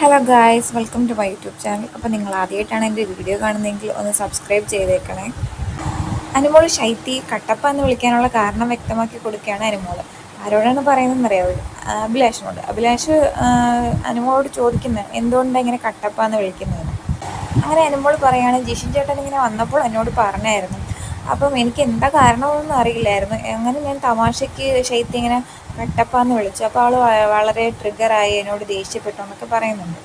Hello guys welcome to my YouTube channel അപ്പോൾ നിങ്ങൾ ആദ്യമായിട്ടാണ് എന്റെ വീഡിയോ കാണുന്നതെങ്കിൽ ഒന്ന് സബ്സ്ക്രൈബ് ചെയ്തേക്കണേ. അനുമോൾ ശൈത്തി കട്ടപ്പ എന്ന് വിളിക്കാനുള്ള കാരണം വ്യക്തമാക്കി കൊടുക്കുകയാണ് അനുമോൾ ആരോടാണ് പറയുന്നതെന്ന് അറിയാവൂ? അഭിലാഷിനോട്. അഭിലാഷ് അനുമോളോട് ചോദിക്കുന്നത് എന്തുകൊണ്ടാണ് ഇങ്ങനെ കട്ടപ്പ എന്ന് വിളിക്കുന്നതെന്ന്. അങ്ങനെ അനുമോൾ പറയുകയാണ് ജിഷിൻ ചേട്ടൻ ഇങ്ങനെ വന്നപ്പോൾ എന്നോട് പറഞ്ഞായിരുന്നു. അപ്പം എനിക്ക് എന്താ കാരണമെന്നൊന്നും അറിയില്ലായിരുന്നു. അങ്ങനെ ഞാൻ തമാശയ്ക്ക് ശൈത്യ ഇങ്ങനെ വെട്ടപ്പാന്ന് വിളിച്ചു. അപ്പോൾ അവൾ വളരെ ട്രിഗറായി എന്നോട് ദേഷ്യപ്പെട്ടു എന്നൊക്കെ പറയുന്നുണ്ട്.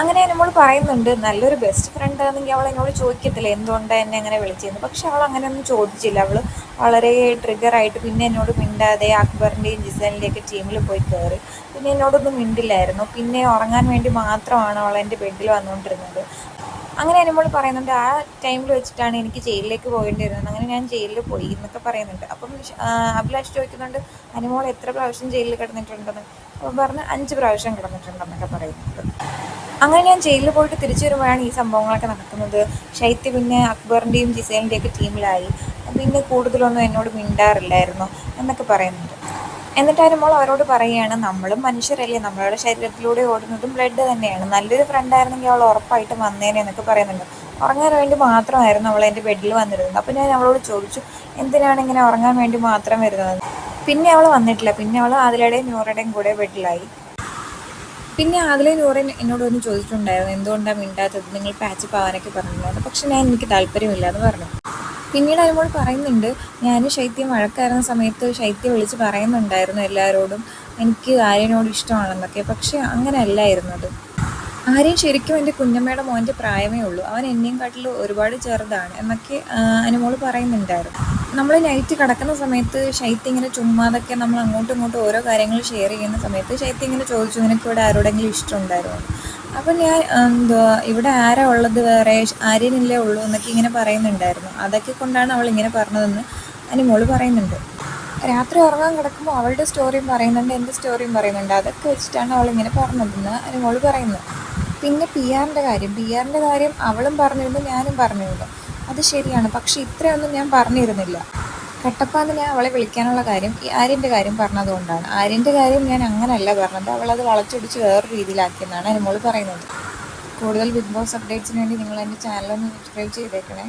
അങ്ങനെ നമ്മൾ പറയുന്നുണ്ട് നല്ലൊരു ബെസ്റ്റ് ഫ്രണ്ട് ആണെങ്കിൽ അവൾ എന്നോട് ചോദിക്കത്തില്ല എന്തുകൊണ്ടാണ് എന്നെ അങ്ങനെ വിളിച്ചതെന്ന് പക്ഷെ അവൾ അങ്ങനെയൊന്നും ചോദിച്ചില്ല. അവൾ വളരെ ട്രിഗറായിട്ട് പിന്നെ എന്നോട് മിണ്ടാതെ അക്ബറിന്റെയും ജിസലിന്റെയൊക്കെ ടീമിൽ പോയി കയറി പിന്നെ എന്നോടൊന്നും മിണ്ടില്ലായിരുന്നു. പിന്നെ ഉറങ്ങാൻ വേണ്ടി മാത്രമാണ് അവൾ എന്റെ ബെഡിൽ വന്നുകൊണ്ടിരുന്നത്. അങ്ങനെ അനുമോൾ പറയുന്നുണ്ട് ആ ടൈമിൽ വെച്ചിട്ടാണ് എനിക്ക് ജയിലിലേക്ക് പോകേണ്ടി വരുന്നത് അങ്ങനെ ഞാൻ ജയിലിൽ പോയി എന്നൊക്കെ പറയുന്നുണ്ട്. അപ്പം അഭിലാഷ് ചോദിക്കുന്നുണ്ട് അനുമോൾ എത്ര പ്രാവശ്യം ജയിലിൽ കിടന്നിട്ടുണ്ടെന്ന്? അപ്പം പറഞ്ഞ് അഞ്ച് പ്രാവശ്യം കിടന്നിട്ടുണ്ടെന്നൊക്കെ പറയുന്നുണ്ട്. അങ്ങനെ ഞാൻ ജയിലിൽ പോയിട്ട് തിരിച്ചു വരുമ്പോഴാണ് ഈ സംഭവങ്ങളൊക്കെ നടക്കുന്നത്. ശൈത്യ പിന്നെ അക്ബറിന്റെയും ജിസേലിന്റെയൊക്കെ ടീമിലായി. പിന്നെ കൂടുതലൊന്നും എന്നോട് മിണ്ടാറില്ലായിരുന്നു എന്നൊക്കെ പറയുന്നുണ്ട്. എന്നിട്ട് മോൾ അവരോട് പറയുകയാണ് നമ്മളും മനുഷ്യരല്ലേ നമ്മളുടെ ശരീരത്തിലൂടെ ഓടുന്നതും ബ്ലഡ് തന്നെയാണ്. നല്ലൊരു ഫ്രണ്ട് ആയിരുന്നെങ്കിൽ അവൾ ഉറപ്പായിട്ടും വന്നേനെ എന്നൊക്കെ പറയുന്നുണ്ട്. ഉറങ്ങാൻ വേണ്ടി മാത്രമായിരുന്നു അവൾ എന്റെ ബെഡിൽ വന്നിരുന്നത്. അപ്പോൾ ഞാൻ അവളോട് ചോദിച്ചു എന്തിനാണ് ഇങ്ങനെ ഉറങ്ങാൻ വേണ്ടി മാത്രം വരുന്നത്? പിന്നെ അവൾ വന്നിട്ടില്ല. പിന്നെ അവൾ ആദിലയുടെയും നൂറുടെയും കൂടെ ബെഡിലായി പിന്നെ ആതിലെ എന്നോട് ഒന്ന് ചോദിച്ചിട്ടുണ്ടായിരുന്നു എന്തുകൊണ്ടാണ് മിണ്ടാത്തത്? നിങ്ങൾ പാച്ച് പാവാനൊക്കെ പറഞ്ഞിട്ടുണ്ടായിരുന്നു പക്ഷെ ഞാൻ എനിക്ക് താല്പര്യമില്ല എന്ന് പറഞ്ഞു. പിന്നീട് അനുമോൾ പറയുന്നുണ്ട് ഞാൻ ശൈത്യം വഴക്കായിരുന്ന സമയത്ത് ശൈത്യം വിളിച്ച് പറയുന്നുണ്ടായിരുന്നു എല്ലാവരോടും എനിക്ക് ആര്യനോട് ഇഷ്ടമാണെന്നൊക്കെ പക്ഷെ അങ്ങനെയല്ലായിരുന്നു അത്. ആര്യൻ ശരിക്കും എന്റെ കുഞ്ഞമ്മയുടെ മോന്റെ പ്രായമേ ഉള്ളൂ. അവൻ എന്നെയും കാട്ടിൽ ഒരുപാട് ചെറുതാണ് എന്നൊക്കെ അനുമോൾ പറയുന്നുണ്ടായിരുന്നു. നമ്മൾ നൈറ്റ് കിടക്കുന്ന സമയത്ത് ശൈത്യം ഇങ്ങനെ ചുമ്മാതൊക്കെ നമ്മൾ അങ്ങോട്ടും ഇങ്ങോട്ടും ഓരോ കാര്യങ്ങൾ ഷെയർ ചെയ്യുന്ന സമയത്ത് ശൈത്യം ഇങ്ങനെ ചോദിച്ചു നിനക്ക് ഇവിടെ ആരോടെങ്കിലും ഇഷ്ടമുണ്ടായിരുന്നു അപ്പം ഞാൻ എന്തുവാ ഇവിടെ ആരാ ഉള്ളത്? വേറെ ആര്യനില്ലേ ഉള്ളൂ എന്നൊക്കെ ഇങ്ങനെ പറയുന്നുണ്ടായിരുന്നു. അതൊക്കെ കൊണ്ടാണ് അവൾ ഇങ്ങനെ പറഞ്ഞതെന്ന് അതിന് മോൾ പറയുന്നുണ്ട്. രാത്രി ഉറങ്ങാൻ കിടക്കുമ്പോൾ അവളുടെ സ്റ്റോറിയും പറയുന്നുണ്ട് എന്റെ സ്റ്റോറിയും പറയുന്നുണ്ട്. അതൊക്കെ വെച്ചിട്ടാണ് അവൾ ഇങ്ങനെ പറഞ്ഞതെന്ന് അതിന് മോൾ പറയുന്നത് പിന്നെ പി ആറിന്റെ കാര്യം. പി ആറിന്റെ കാര്യം അവളും പറഞ്ഞിരുന്നു ഞാനും പറഞ്ഞിരുന്നു. അത് ശരിയാണ്. പക്ഷെ ഇത്രയൊന്നും ഞാൻ പറഞ്ഞിരുന്നില്ല. കട്ടപ്പാന്ന് ഞാൻ അവളെ വിളിക്കാനുള്ള കാര്യം ഈ ആര്യന്റെ കാര്യം പറഞ്ഞതുകൊണ്ടാണ്. ആര്യന്റെ കാര്യം ഞാൻ അങ്ങനെയല്ല പറഞ്ഞത്. അവളത് വളച്ചൊടിച്ച് വേറൊരു രീതിയിലാക്കിയെന്നാണ് അനുമോൾ പറയുന്നത്. കൂടുതൽ ബിഗ് ബോസ് അപ്ഡേറ്റ്സിന് വേണ്ടി നിങ്ങൾ എന്റെ ചാനലൊന്ന് സബ്സ്ക്രൈബ് ചെയ്തേക്കണേ.